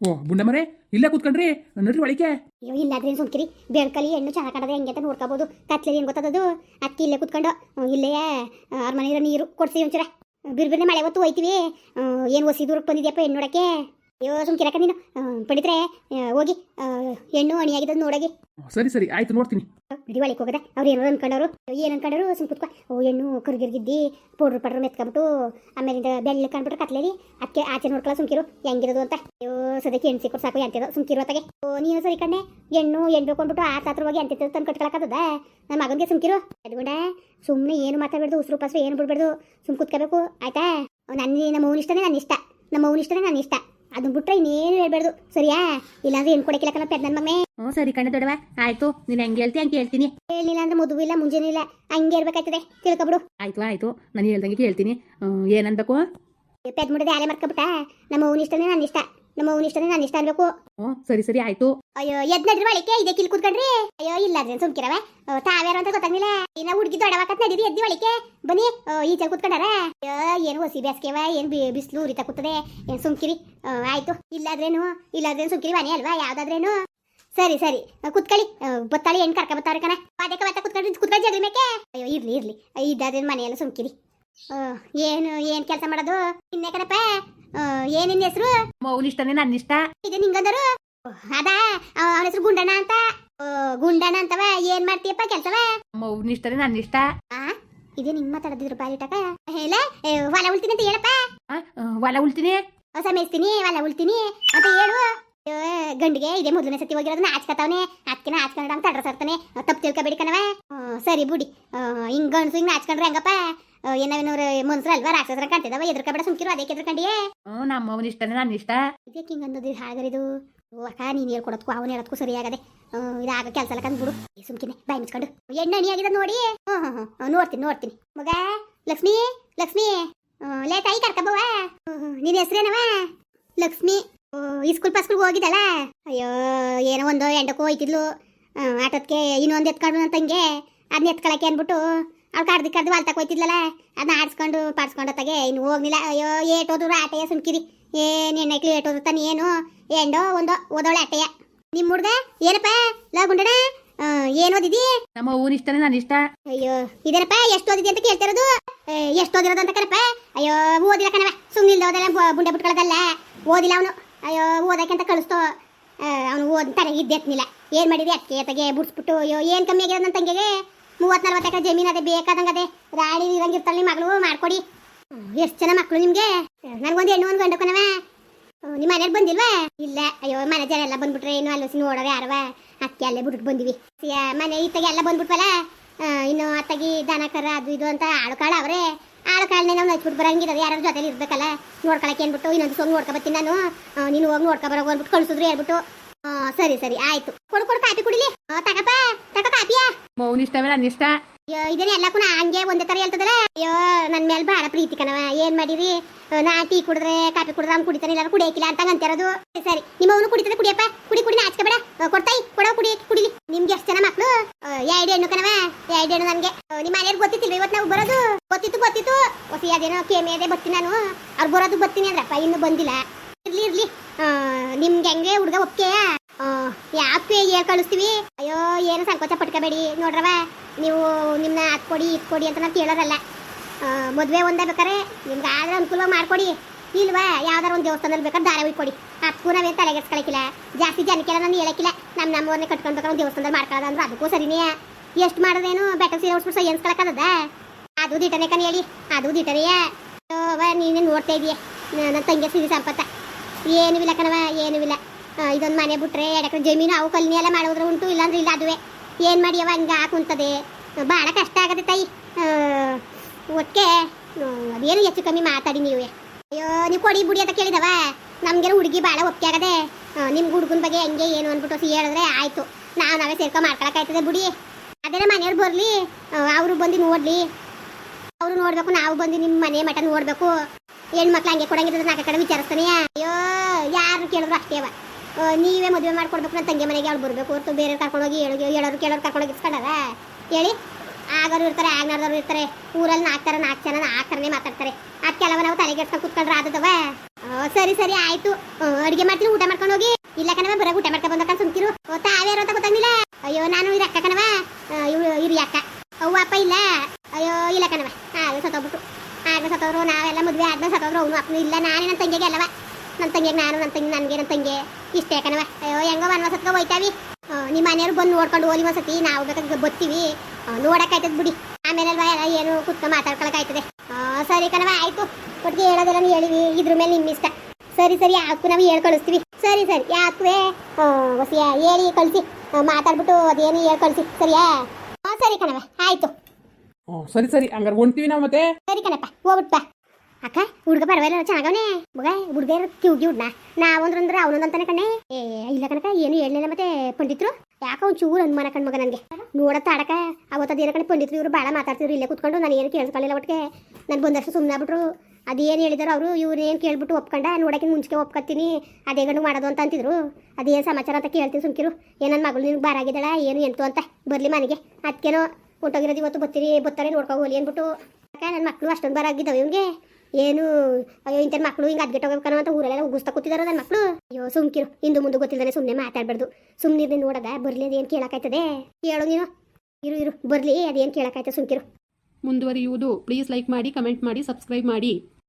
ಓ ಬುಂಡಮ್ಮರೇ ಇಲ್ಲೇ ಕೂತ್ಕೊಂಡ್ರಿ, ನಡ್ರಿ ಒಳಿಕೆ ಅಯ್ಯೋ ಇಲ್ಲಾದ್ರೆ ಸುಮ್ಕಿರಿ? ಬೆಳ್ಕಲಿ ಹೆಣ್ಣು ಚೆನ್ನಾಗಿ ಕಾಣದೆ, ಹೆಂಗೆ ಅಂತ ನೋಡ್ಕೋಬೋದು. ಕತ್ಲೆ ಏನು ಗೊತ್ತದದು ಅಕ್ಕಿ ಇಲ್ಲೇ ಕುತ್ಕೊಂಡು ಇಲ್ಲೇ ಅವ್ರ ಮನೆಯ ನೀರು ಕೊಡ್ಸಿ ಒಂಚೂರ. ಬಿರ್ಬಿರ್ನೆ ಮಳೆ ಹೊತ್ತು ಹೋಯ್ತೀವಿ. ಏನು ಒಸಿ ದೂರಕ್ಕೆ ಬಂದಿದ್ಯಪ್ಪ ಹೆಣ್ಣು ನೋಡಕ್ಕೆ? ಅಯ್ಯೋ ಸುಮ್ಕಿರಕ್ಕ ನೀನು. ಪಡಿತ್ರೆ ಹೋಗಿ. ಹೆಣ್ಣು ಅಣಿಯಾಗಿದ್ದದು ನೋಡಗಿ. ಸರಿ ಸರಿ ಆಯ್ತು ನೋಡ್ತೀನಿ. ದಿವಾಳಿ ಹೋಗದೆ. ಅವ್ರು ಏನೋ ಅನ್ಕೊಂಡವ್ರು. ಏನು ಅನ್ಕೊಂಡವ್ರು? ಸುಮ್ ಕುತ್ಕೊ. ಓ ಹೆಣ್ಣು ಕರ್ಗಿರ್ಗಿದ್ದಿ ಪೌಡ್ರ್ ಪಡ್ರ್ ಮೆತ್ಕೊಂಬಿಟ್ಟು ಆಮೇಲಿಂದ ಬೆಲ್ಲ ಕಂಡ್ಬಿಟ್ರೆ ಕತ್ಲೇರಿ. ಅದಕ್ಕೆ ಆಚೆ ನೋಡ್ಕೊಳ್ಳೋ ಸುಮ್ಕಿರು ಹೆಂಗಿರೋದು ಅಂತ. ಅಯ್ಯೋ ಸದ್ಯಕ್ಕೆ ಹೆಣ್ಣು ಸಿಕ್ಕರು ಸಾಕು ಅಂತಿದ್ದು ಸುಮ್ಕಿರು ಅತ್ತಾಗೆ. ಓ ನೀನು ಸರಿ ಕಣ್ಣೆ. ಹೆಣ್ಣು ಹೆಣ್ಣು ಬೇಕೊಂಡ್ಬಿಟ್ಟು ಆ ತಾತ್ರ ಹೋಗಿ ಅಂತಿದ್ದು ತಂದು ಕಟ್ಕೊಳಕ್ಕದ ನನ್ನ ಮಗನಿಗೆ ಸುಮ್ಕಿರು ಅದ್ಗೊಂಡೆ ಸುಮ್ಮನೆ ಏನು ಮಾತಾಡ್ಬಾರ್ದು ಉಸಿರು ಪಾಸು ಏನು ಬಿಡ್ಬಾರ್ದು. ಸುಮ್ ಕುತ್ಕೋಬೇಕು. ಆಯ್ತಾ? ನನ್ನ ನಮ್ಮ ಅವ್ನ ಇಷ್ಟನೇ ನನ್ನ ಇಷ್ಟ. ನಮ್ಮ ಅವ್ನ ಇಷ್ಟನೇ ನನ್ನ ಇಷ್ಟ. ಅದನ್ನ ಬಿಟ್ರೆ ಇನ್ನೇನು ಹೇಳ್ಬಾರ್ದು. ಸರಿಯಾ? ಇಲ್ಲಾಂದ್ರೆ ಏನ್ ಕೊಡಕ್ಕಿಲ್ಲ ಕಣ ಪೆದ್ ನನ್ನ ಹ್ಮ್ ಹ್ಞೂ ಸರಿ ಕಣ್ಣ ದೊಡವ ಆಯ್ತು ನೀನು ಹೆಂಗೆ ಹೇಳ್ತಿ ಹಂಗೆ ಹೇಳ್ತೀನಿ. ಹೇಳಿಲ್ಲ ಅಂದ್ರೆ ಮದುವೆ ಇಲ್ಲ ಮುಂಜಾನೆ ಇಲ್ಲ. ಹಂಗೆ ಇರ್ಬೇಕಾಯ್ತದೆ ತಿಳ್ಕೊಬಿಡು. ಆಯ್ತು ಆಯ್ತು. ನಾನು ಹೇಳ್ದಂಗೆ ಕೇಳ್ತೀನಿ. ಏನನ್ಬೇಕು? ಪೆದ್ ಮುಡಿದೆ ಆಲೆ ಮರ್ಕೊಬಿಟ್ಟ. ನಮ್ಮ ಅವ್ನ ಇಷ್ಟನೇ ನನ್ನ ಇಷ್ಟ. ನಮ್ಮ ಅವ್ನ ಇಷ್ಟನೇ ನಾನು ಇಷ್ಟ ಅನ್ಬೇಕು. ಹ್ಞೂ ಸರಿ ಸರಿ ಆಯ್ತು. ಅಯ್ಯೋ ಎದ್ ಬಳಿಕೆ ಇದಕ್ಕೆ ಇಲ್ಲಿ ಕಿಲ್ ಕುತ್ಕೊಂಡ್ರಿ. ಅಯ್ಯೋ ಇಲ್ಲ ಅದ್ರೆ ಸುಮ್ಕಿರವ. ತಾವ್ಯಾರು ಅಂತ ಗೊತ್ತಾಗ್ಲಿಲ್ಲ. ಇನ್ನ ಹುಡುಗಿ ದೊಡ್ಡವಾಕತ್ ನಡೀರಿ ಎದ್ದಿ ಬಳಿಕೆ ಬನ್ನಿ ಈಚೆ ಕುತ್ಕೊಂಡಾರ. ಅಯ್ಯೋ ಏನು ಹೊಸಿ ಬೇಸ್ಗೆವ ಏನ್ ಬಿಸ್ಲು ಉರಿತಾ ಕೂತದೆ. ಏನ್ ಸುಮ್ಕಿರಿ. ಆಯ್ತು. ಇಲ್ಲಾದ್ರೇನು ಇಲ್ಲಾದ್ರೇನು ಸುಮ್ಕಿರಿ ಮನೆ ಅಲ್ವಾ ಯಾವ್ದಾದ್ರೇನು. ಸರಿ ಸರಿ ಕುತ್ಕಳಿ. ಕುತ್ಕೊಳ್ಳಿ ಬತ್ತಾಳಿ ಏನ್ ಕರ್ಕ ಬತ್ತಾರ ಕಣ. ಪಾದಕ ಮತ್ತೆ ಕುತ್ಕೊಂಡ್ರಿ ಕುತ್ಕೊಂಡ್ ಜಗ್ರಿ ಮೇಕೆ. ಅಯ್ಯೋ ಇರ್ಲಿ ಇರ್ಲಿ. ಇದ್ದಾದ್ರೇನು ಮನೆಯಲ್ಲ ಸುಮ್ಕಿರಿ. ಏನು ಏನು ಏನ್ ಕೆಲಸ ಮಾಡೋದು? ಇನ್ನೇ ಕಣಪ್ಪ ಆ, ಏನ್ ನಿನ್ನ ಹೆಸರು ಮೌನ ಇಷ್ಟನೇ ನನ್ನ ಇಷ್ಟ. ಇದು ನಿಂಗಂದರು? ಅದ ಅವನ ಹೆಸರು ಗುಂಡಣ್ಣ ಅಂತ. ಗುಂಡಣ್ಣ ಅಂತವ ಏನ್ ಮಾಡ್ತೀಯಪ್ಪ ಕೆಲ್ಸವ? ಮೌನ ಇಷ್ಟನೇ ನನ್ನ ಇಷ್ಟ. ಆ ಇದು ನಿಂಗ್ ಮಾತಾಡದಿದ್ರು ಬಾಲಿಟಕ ಹೇಳ ಹೊಲ ಉಳ್ತೀನಿ ಅಂತ ಹೇಳಪ್ಪ. ಹೊಲ ಉಳ್ತೀನಿ. ಹೊಸ ಮೇಯ್ಸ್ತೀನಿ ಹೊಲ ಉಳ್ತೀನಿ ಅಂತ ಹೇಳು. ಗಂಡಿಗೆ ಇದೇ ಮೊದಲನೇ ಸತಿ ಹೋಗಿರೋದನ್ನ ಆಚ್ಕತಾವನೆ. ಅದಕ್ಕೆ ಆಚ್ಕೊಂಡ ಅಂತ ಅಡ್ರೆಸ್ ಆಗ್ತಾನೆ ತಪ್ಪು ತಿಳ್ಕೊಬೇಡಿ ಕಣವ ಸರಿ ಬುಡಿ. ಹಿಂಗ್ ಗಂಡ್ಸು ಹಿಂಗ್ ಆಚ್ಕೊಂಡ್ರೆ ಹಂಗಪ್ಪ? ಏನಾವೇನವ್ರ ಮನ್ಸರ ಅಲ್ವಾ ರಾಕ್ಷಸರ ಕಾಣ್ತಿದಾವ? ಎದ್ರಕಬೇಡ ಸುಮ್ಕಿರು ಅದಕ್ಕೆ ಎದ್ರಕಂಡಿಯೇ? ಹ್ಞೂ ನಮ್ಮ ಅವನ ಇಷ್ಟನೇ ನನ್ನ ಇಷ್ಟ. ಇದಕ್ಕೆ ಹಿಂಗೆ ಅನ್ನೋದು ಹಾಗರಿದು ಓ ಅಕ್ಕ ನೀನು ಹೇಳ್ಕೊಡೋದಕ್ಕೂ ಅವನು ಹೇಳೋದಕ್ಕೂ ಸರಿಯಾಗದೆ. ಇದಾಗ ಕೆಲಸ ಎಲ್ಲ ಏ, ಸುಮ್ಕಿನೆ ಬಾಯಿ ಮುಚ್ಕೊಂಡು. ಎಣ್ಣೆ ಅಣಿ ಆಗಿದೆ ನೋಡಿ. ಹ್ಞೂ ಹ್ಞೂ ಹ್ಞೂ. ನೋಡ್ತೀನಿ ನೋಡ್ತೀನಿ. ಮಗ ಲಕ್ಷ್ಮಿ ಲಕ್ಷ್ಮಿ. ಲೇ ತಾಯಿ ಕರ್ಕಬವ ನಿನ್ನ ಹೆಸ್ರೇನವ? ಲಕ್ಷ್ಮಿ. ಸ್ಕೂಲ್ ಪಾಸ್ಕೂಲ್ಗೆ ಹೋಗಿದ್ದಲ್ಲ? ಅಯ್ಯೋ ಏನೋ ಒಂದು ಎಂಡಕ್ಕೂ ಹೋಯ್ತಿದ್ಲು. ಆಟೋದಕ್ಕೆ ಇನ್ನೊಂದು ಎತ್ಕೊಂಡು ತಂಗೆ. ಅದನ್ನ ಎತ್ಕೊಳಕ್ಕೆ ಅಂದ್ಬಿಟ್ಟು ಅವ್ಳು ಕಡ್ದು ಕಡ್ದು ಅಲ್ಲಿ ಹೋಯ್ತಿದ್ಲಲ್ಲ ಅದನ್ನ ಆಡ್ಸ್ಕೊಂಡು ಪಾಡಿಸ್ಕೊಂಡು ತಗೆ ಇನ್ನು ಹೋಗ್ಲಿಲ್ಲ. ಅಯ್ಯೋ ಏಟ್ ಹೋದ್ರು ಆಟೆಯ ಸುಮ್ಕಿರಿ. ಏನ್ ಎಣ್ಣೆಕ್ಲಿ ಹೋದ್ರು ತಾನೆ ಏನು? ಎಂಡೋ ಒಂದೋ ಓದೋಳೆ ಆಟೆಯ ನಿಮ್ಮ ಹುಡ್ಗ? ಏನಪ್ಪ? ಲಾ ಗುಂಡಣ ಏನು ಓದಿದಿ? ನಮ್ಮ ಮೌನ ಇಷ್ಟನೇ ನಾನು ಇಷ್ಟ. ಅಯ್ಯೋ ಇದೇನಪ್ಪ? ಎಷ್ಟು ಓದಿದಿ ಅಂತ ಕೇಳ್ತಿರೋದು? ಎಷ್ಟು ಓದಿರೋದು ಅಂತ ಕಣಪ್ಪ? ಅಯ್ಯೋ ಓದಿಲ್ಲ ಕಣವ ಸುಮ್ಮನೆ ಓದಲ್ಲ ಗುಂಡೆ ಬುಂಡೆ ಬಿಟ್ಕೊಳ್ಳೋದಲ್ಲ ಓದಿಲ್ಲ ಅವನು. ಅಯ್ಯೋ ಓದಕ್ಕೆ ಅಂತ ಕಳಿಸ್ತೋ. ಅವನು ಓದ್ ತಲೆ ಇದ್ದೆತ್ನಿಲ್ಲ ಏನು ಮಾಡಿದಿ ಅಕ್ಕೆ ತಗೆ ಬುಡ್ಸ್ಬಿಟ್ಟು? ಅಯ್ಯೋ ಏನು ಕಮ್ಮಿ ಆಗಿರೋದು ನನ್ನ ತಂಗಿಗೆ? ಮೂವತ್ತು ನಲ್ವತ್ತು ಎಕರೆ ಜಮೀನು ಅದೇ ಬೇಕಾದಂಗೆ ಅದೇ. ರಾಣಿ ಇರಂಗಿರ್ತಾಳೆ ನಿಮ್ಮ ಮಗಳು, ಮಾಡ್ಕೊಡಿ. ಎಷ್ಟು ಜನ ಮಕ್ಕಳು ನಿಮಗೆ? ನನಗೊಂದು ಹೆಣ್ಣು, ಒಂದು ಗಂಡು ಕಣವ ನಿಮ್ಮ ಮನೇಲಿ ಬಂದಿಲ್ವಾ? ಇಲ್ಲ. ಅಯ್ಯೋ, ಮನೆ ಜನ ಎಲ್ಲ ಬಂದ್ಬಿಟ್ರೆ ಏನು ಅಲ್ಲಿ ನೋಡೋರು ಯಾರವ ಅಕ್ಕಿ ಅಲ್ಲೇ ಬಿಟ್ಬಿಟ್ಟು ಬಂದಿವಿ. ಮನೆ ಇತ್ತಾಗೆ ಎಲ್ಲ ಬಂದ್ಬಿಟ್ವಲ್ಲ? ಇನ್ನು ಅತ್ತಾಗಿ ದನ ಕರ ಅದು ಇದು ಅಂತ ಆಳು ಕಾಳು ಅವರೇ. ಆಳು ಕಾಳನ್ನೇ ನಾವು ನಚ್ಬಿಟ್ಟು ಬರಂಗಿರೋದು ಯಾರು ಜೊತೆಲಿ ಇರ್ಬೇಕಲ್ಲ. ನೋಡ್ಕೊಳಕ್ಕೆ ಏನ್ಬಿಟ್ಟು ಇನ್ನೊಂದು ಸೊಂಗ್ ನೋಡ್ಕೊ ಬರ್ತೀನಿ ನಾನು ನೀನು ಹೋಗಿ ನೋಡ್ಕೊ ಬರೋ ಅಂದ್ಬಿಟ್ಟು ಕಳಿಸಿದ್ರು ಹೇಳ್ಬಿಟ್ಟು. ಸರಿ ಸರಿ ಆಯ್ತು. ಕೊಡು ಕೊಡು ಕಾಪಿ ಕುಡಿಲಿ. ತಕಪ್ಪ ತಗಪ್ಪ ತಗ ಕಾಪಿಯಾ ಮೌನ ಇಷ್ಟವೇ ನನ್ನ ಇಷ್ಟ ಅಯ್ಯೋ ಇದನ್ನ ಎಲ್ಲಕ್ಕೂ ನಾ ಹಂಗೆ ಒಂದೇ ತರ ಹೇಳ್ತದಲ್ಲ. ಅಯ್ಯೋ ನನ್ನ ಮೇಲೆ ಬಹಳ ಪ್ರೀತಿ ಕಣವ ಏನ್ ಮಾಡಿರಿ? ನಾ ಟೀ ಕುಡಿದ್ರೆ ಕಾಫಿ ಕುಡಿದ್ರೆ ಅವ್ನು ಕುಡಿತಾನೆ ಇಲ್ಲ ಕುಡಿಯಕಿಲ್ಲ ಅಂತ ಅಂತಿರೋದು. ಸರಿ, ನಿಮ್ಮ ಅವನು ಕುಡಿತದೆ ಕುಡಿಯಪ್ಪ. ಕುಡಿ ಕುಡಿ ನಾಚ್ಕೋಬೇಡ ಬೇಡ ಕೊಡ್ತಾಯಿ? ಕೊಡೋ ಕುಡಿ ಕುಡಿಲಿ. ನಿಮ್ಗೆ ಎಷ್ಟು ಜನ ಮಕ್ಳು? ಆ, ಎರಡು ಹೆಣ್ಣು ಕಣವ ಎರಡು ಹೆಣ್ಣು ನನಗೆ. ನಿಮ್ಮ ಮನೆಯವ್ರು ಗೊತ್ತಿತ್ತಿಲ್ವ ಇವತ್ತು ನಾವು ಬರೋದು? ಗೊತ್ತಿತ್ತು ಗೊತ್ತಿತ್ತು. ಹೊಸ ಅದೇನೋ ಕೇಮೆ ಅದೇ ಬರ್ತೀನಿ ನಾನು. ಅವ್ರು ಬರೋದು ಬರ್ತೀನಿ ಅಂದ್ರಪ್ಪ ಇನ್ನೂ ಬಂದಿಲ್ಲ. ಇರ್ಲಿ ಇರ್ಲಿ. ನಿಮ್ಗೆ ಹೆಂಗೆ ಹುಡುಗ ಒಪ್ಪಿಗೆ ಯಾಕೆ ಹೇಳ್ ಕಳಿಸ್ತೀವಿ? ಅಯ್ಯೋ, ಏನು ಸಂಕೋಚ ಪಟ್ಕೋಬೇಡಿ. ನೋಡ್ರವ, ನೀವು ನಿಮ್ಮನ್ನ ಅದು ಕೊಡಿ ಇದು ಅಂತ ನಾವು ಕೇಳೋರಲ್ಲ. ಮದುವೆ ಒಂದೇ ಬೇಕಾರೆ, ನಿಮ್ಗೆ ಆದ್ರೆ ಅನುಕೂಲ ಮಾಡ್ಕೊಡಿ. ಇಲ್ವಾ, ಯಾವ್ದಾರ ಒಂದು ದೇವಸ್ಥಾನದಲ್ಲಿ ಬೇಕಾದ್ರೆ ದಾರ ಕೊಡಿ ಅದಕ್ಕೂ ನಾವೇನು ತಲೆಗೆಸ್ಕೊಳಕಿಲ್ಲ ಜಾಸ್ತಿ ಜನಕ್ಕೆಲ್ಲ ನಾನು ಹೇಳಕ್ಕಿಲ್ಲ ನಮ್ಮ ನಮ್ಮವ್ರನ್ನೇ ಕಟ್ಕೊಂಡ್ಬೇಕಾದ್ರೆ ಒಂದು ದೇವಸ್ಥಾನದಲ್ಲಿ ಮಾಡ್ಕೊಳ್ಳೋದು ಅಂದ್ರೆ ಅದಕ್ಕೂ ಸರಿನೇ. ಎಷ್ಟು ಮಾಡೋದೇನು? ಬೆಟ್ಟ ಸೀರೆ ಉಡ್ಸ್ಬಿಟ್ಟು ಎನ್ಸ್ಕೊಳಕ್ಕದ ಅದು ದಿಟನೆ ಕಣಿ ಹೇಳಿ. ಅದು ದಿಟನೆಯೇ. ನೀನೇ ನೋಡ್ತಾ ಇದೀಯ. ನನ್ನ ತಂಗಿ ಸಿರಿ ಸಂಪತ್ತ. ಏನೂ ಇಲ್ಲ ಕಣವ ಇಲ್ಲ ಇದೊಂದು ಮನೆ ಬಿಟ್ರೆ ಎಡಕ್ರೆ ಜಮೀನು ಅವು ಕಲ್ನಿ ಎಲ್ಲ ಮಾಡೋದ್ರ ಉಂಟು, ಇಲ್ಲಾಂದ್ರೆ ಇಲ್ಲ ಅದುವೆ. ಏನು ಮಾಡಿಯವ ಹಂಗೆ ಕುಂತದೆ ಭಾಳ ಕಷ್ಟ ಆಗತ್ತೆ ತಾಯಿ. ಒಟ್ಟಿಗೆ ಅದೇನು ಹೆಚ್ಚು ಕಮ್ಮಿ ಮಾತಾಡಿ ನೀವೇ. ಅಯ್ಯೋ, ನೀವು ಕೊಡಿ ಬುಡಿ ಅಂತ ಕೇಳಿದವ. ನಮ್ಗೆಲ್ಲ ಹುಡುಗಿ ಭಾಳ ಒಪ್ಪಿಗೆ ಆಗದೆ ನಿಮ್ಗೆ ಹುಡುಗನ ಬಗ್ಗೆ ಹೆಂಗೆ ಏನು ಅಂದ್ಬಿಟ್ಟು ಸಿ ಹೇಳಿದ್ರೆ ಆಯಿತು. ನಾವು ನಾವೇ ಸೇರ್ಕೊ ಮಾಡ್ಕೊಳಕ್ಕಾಯ್ತದೆ ಬುಡಿ. ಆದ್ರೆ ಮನೆಯವ್ರು ಬರಲಿ ಅವರು ಬಂದು ನೋಡಲಿ. ಅವರು ನೋಡಬೇಕು, ನಾವು ಬಂದು ನಿಮ್ಮ ಮನೆ ಮಠ ನೋಡಬೇಕು. ಹೆಣ್ಮಕ್ಳು ಹಂಗೆ ಕೊಡಂಗಿದ್ರೆ ನಾಲ್ಕು ಕಡೆ ವಿಚಾರಿಸ್ತಾನೆ. ಅಯ್ಯೋ ಯಾರು ಕೇಳಿದ್ರು ಅಷ್ಟೇ ನೀವೇ ಮದುವೆ ಮಾಡ್ಕೊಡ್ಬೇಕು ನನ್ನ ತಂಗಿ ಮನೆಗೆ ಅವ್ಳು ಬರಬೇಕು? ಹೊರತು ಬೇರೆ ಕರ್ಕೊಂಡೋಗಿ ಹೇಳೋ ಹೇಳೋರು ಕೇಳೋರು ಕರ್ಕೊಂಡೋಗಿ ಇಸ್ಕೊಂಡವ ಹೇಳಿ. ಆಗೋರು ಇರ್ತಾರೆ ಆಗ್ನಾರ್ದವ್ರು ಇರ್ತಾರೆ. ಊರಲ್ಲಿ ನಾಲ್ಕು ಥರ ನಾಲ್ಕು ಜನ ನಾಲ್ಕರನೇ ಮಾತಾಡ್ತಾರೆ. ಅದು ಕೆಲವ ನಾವು ತಲೆಗೆಡ್ಸ್ಕೊಂಡು ಕುತ್ಕೊಂಡ್ರೆ ಆದದವ? ಸರಿ ಸರಿ, ಆಯ್ತು. ಅಡುಗೆ ಅಡ್ಗೆ ಮಾಡ್ತೀನಿ, ಊಟ ಮಾಡ್ಕೊಂಡು ಹೋಗಿ. ಇಲ್ಲ ಕಣವ ಬರೋ ಊಟ ಮಾಡ್ಕೊಂಡು ಬಂದಕ್ಕ ಸುಮ್ಕಿರು ಓ, ತಾವ್ಯಾರು ಅಂತ ಗೊತ್ತಾಗ್ಲಿಲ್ಲ ಅಯ್ಯೋ ನಾನು ಇರ ಅಕ್ಕ ಕಣವ ಇವಳು ಇರಿ ಅಕ್ಕ ಅವ್ವ ಅಪ್ಪ ಇಲ್ಲ ಅಯ್ಯೋ ಇಲ್ಲ ಕಣವ ಆಗ ಸತ್ತೋಗ್ಬಿಟ್ಟು ಆಗ ಸತ್ತೋದ್ರು ನಾವೆಲ್ಲ ಮದ್ವೆ ಆದ್ಮೇಲೆ ಸತ್ತೋದ್ರು ಅವನು ಅಪ್ಪನು ಇಲ್ಲ ನಾನೇ ನನ್ನ ತಂಗಿಗೆ ಅಲ್ಲವ ನನ್ನ ತಂಗಿಗೆ ನಾನು ನನ್ನ ತಂಗಿ ನನಗೆ ನನ್ನ ತಂಗಿ. ಇಷ್ಟೇ ಕಣವ ಅಯ್ಯೋ ಹೆಂಗೋ ಸತ್ಕ ಹೋಯ್ತಾವಿ. ನಿಮ್ಮ ಮನೆಯವ್ರು ಬಂದು ನೋಡ್ಕೊಂಡು ಹೋಲಿ ಒಂದ್ಸತಿ ನಾವು ಬೇಕಾದ್ರೆ ಬತ್ತೀವಿ ನೋಡಕ್ಕಾಯ್ತದ ಬಿಡಿ. ಆಮೇಲೆ ಅಲ್ವಾ ಎಲ್ಲ ಏನು ಕುತ್ಕೊಂಡು ಮಾತಾಡ್ಕೊಳಕಾಯ್ತದೆ ಆ, ಸರಿ ಕಣವ ಆಯ್ತು. ಒಟ್ಟಿಗೆ ಹೇಳೋದೆಲ್ಲ ಹೇಳಿವಿ ಇದ್ರ ಮೇಲೆ ನಿಮ್ಮ ಇಷ್ಟ. ಸರಿ ಸರಿ ಯಾಕು ನಾವು ಹೇಳಿ ಕಳಿಸ್ತೀವಿ. ಸರಿ ಸರಿ ಯಾಕೆ ಹೊಸಿಯ ಹೇಳಿ ಕಳಿಸಿ. ಮಾತಾಡ್ಬಿಟ್ಟು ಅದೇನು ಹೇಳಿ ಕಳಿಸಿ. ಸರಿಯಾ? ಹಾಂ ಸರಿ ಕಣವ ಆಯ್ತು. ಸರಿ ಸರಿ ಹಂಗಾರೆ ಹೊಂತೀವಿ ನಾವು ಮತ್ತೆ? ಸರಿ ಕಣಪ್ಪ ಹೋಗ್ಬಿಟ್ಟ ಅಕ್ಕ, ಹುಡುಗ ಪರವಾಗಿಲ್ಲ ಚೆನ್ನಾಗವನೆ ಮಗ, ಹುಡುಗ ಕ್ಯೂ ಹುಡ್ನ ನಾವೊಂದ್ರಂದ್ರೆ ಅವನೊಂದಂತಾನೆ ಕಣ್ಣೆ. ಏ, ಇಲ್ಲ ಕಣಕ ಏನು ಹೇಳಲಿಲ್ಲ ಮತ್ತೆ ಪಂಡಿತರು. ಯಾಕ ಒಂದ್ ಚೂರು ಅನುಮಾನ ಕಣ್ ಮಗ ನನಗೆ. ನೋಡತ್ತ ಆಡಕ ಅವತ್ತದೇನ ಕಣೆ ಪಂಡಿತ್ರು ಇವರು ಭಾಳ ಮಾತಾಡ್ತಿದ್ರು, ಇಲ್ಲೇ ಕುತ್ಕೊಂಡು ನಾನು ಏನು ಕೇಳಿಸ್ಕೊಳ್ಳಿಲ್ಲ ಒಟ್ಟಿಗೆ ನಾನು ಬಂದಷ್ಟು ಸುಮ್ಮನೆ ಅದು ಅದೇನು ಹೇಳಿದಾರೋ ಅವರು, ಇವ್ರು ಏನು ಕೇಳ್ಬಿಟ್ಟು ಒಪ್ಕೊಂಡ ನೋಡಕ್ಕೆ ಮುಂಚೆ ಒಪ್ಕೊತೀನಿ ಅದೇ ಗಂಡು ಮಾಡೋದು ಅಂತ ಅಂತಿದ್ರು. ಅದೇನು ಸಮಾಚಾರ ಅಂತ ಕೇಳ್ತೀನಿ ಸುಮ್ಕಿರು. ಏ ನನ್ನ ಮಗಳು ನಿನ್ಗೆ ಬಾರಾಗಿದ್ದಾಳ ಏನು ಎಂತು ಅಂತ. ಬರಲಿ ಮನೆಗೆ. ಅದಕ್ಕೇನೋ ಹೊಂಟೋಗಿರೋದು ಇವತ್ತು ಬರ್ತೀನಿ ಬರ್ತಾರೆ ನೋಡ್ಕೊ ಹೋಲಿ ಅಂದ್ಬಿಟ್ಟು. ಅಕ್ಕ ನನ್ನ ಮಕ್ಕಳು ಅಷ್ಟೊಂದು ಬರಾಗಿದ್ದಾವೆ ಇವ್ನಿಗೆ. ಏನು? ಅಯ್ಯೋ ಇಂಥ ಮಕ್ಕಳು ಹಿಂಗೆ ಅದ್ಗೆಟ್ ಹೋಗ್ಬೇಕನ್ನೋ ಅಂತ ಊರಲ್ಲೆಲ್ಲ ಉಗಿಸ್ತಾ ಕೂತಿದಾರ ನನ್ನ ಮಕ್ಕಳು ಅಯ್ಯೋ, ಸುಮ್ಕಿರು. ಇಂದು ಮುಂದೆ ಗೊತ್ತಿಲ್ಲದೆ ಸುಮ್ಮನೆ ಮಾತಾಡ್ಬಾರ್ದು. ಸುಮ್ಮನೆ ನೋಡದ, ಬರ್ಲಿ ಅದೇನು ಕೇಳೋಕಾಯ್ತದೆ ಹೇಳು ನೀನು. ಇರು ಇರು, ಬರ್ಲಿ ಅದೇನು ಕೇಳಕ್ಕಾಯ್ತದೆ ಸುಮ್ಕಿರು. ಮುಂದುವರಿಯುವುದು. ಪ್ಲೀಸ್ ಲೈಕ್ ಮಾಡಿ, ಕಮೆಂಟ್ ಮಾಡಿ, ಸಬ್ಸ್ಕ್ರೈಬ್ ಮಾಡಿ.